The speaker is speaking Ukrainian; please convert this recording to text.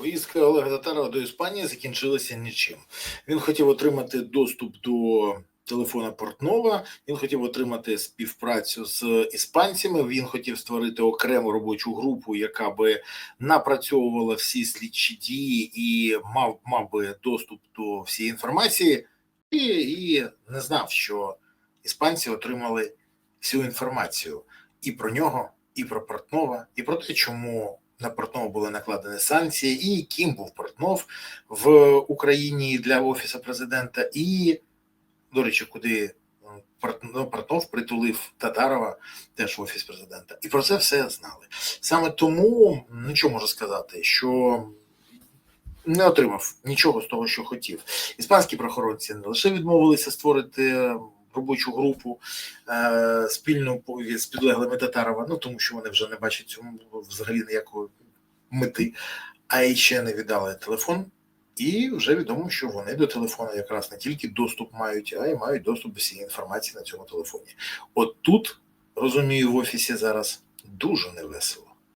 Поїздка Олега Татарова до Іспанії закінчилася нічим. Він хотів отримати доступ до телефона Портнова. Він хотів отримати співпрацю з іспанцями. Він хотів створити окрему робочу групу, яка би напрацьовувала всі слідчі дії і мав, мав би доступ до всієї інформації, і, і не знав, що іспанці отримали всю інформацію і про нього, і про Портнова, і про те, чому на Портнова були накладені санкції, і ким був Портнов в Україні для офісу президента, і, до речі, куди Порт- ну, Портнов притулив Татарова теж в офіс президента. І про це все знали. Саме тому нічого можу сказати, що не отримав нічого з того, що хотів. Іспанські прохоронці не лише відмовилися створити робочу групу е, спільну з підлеглими Татарова, ну тому що вони вже не бачать цьому взагалі ніякої мети, а й ще не віддали телефон. І вже відомо, що вони до телефону якраз не тільки доступ мають, а й мають доступ до всієї інформації на цьому телефоні. От тут розумію, в офісі зараз дуже невесело.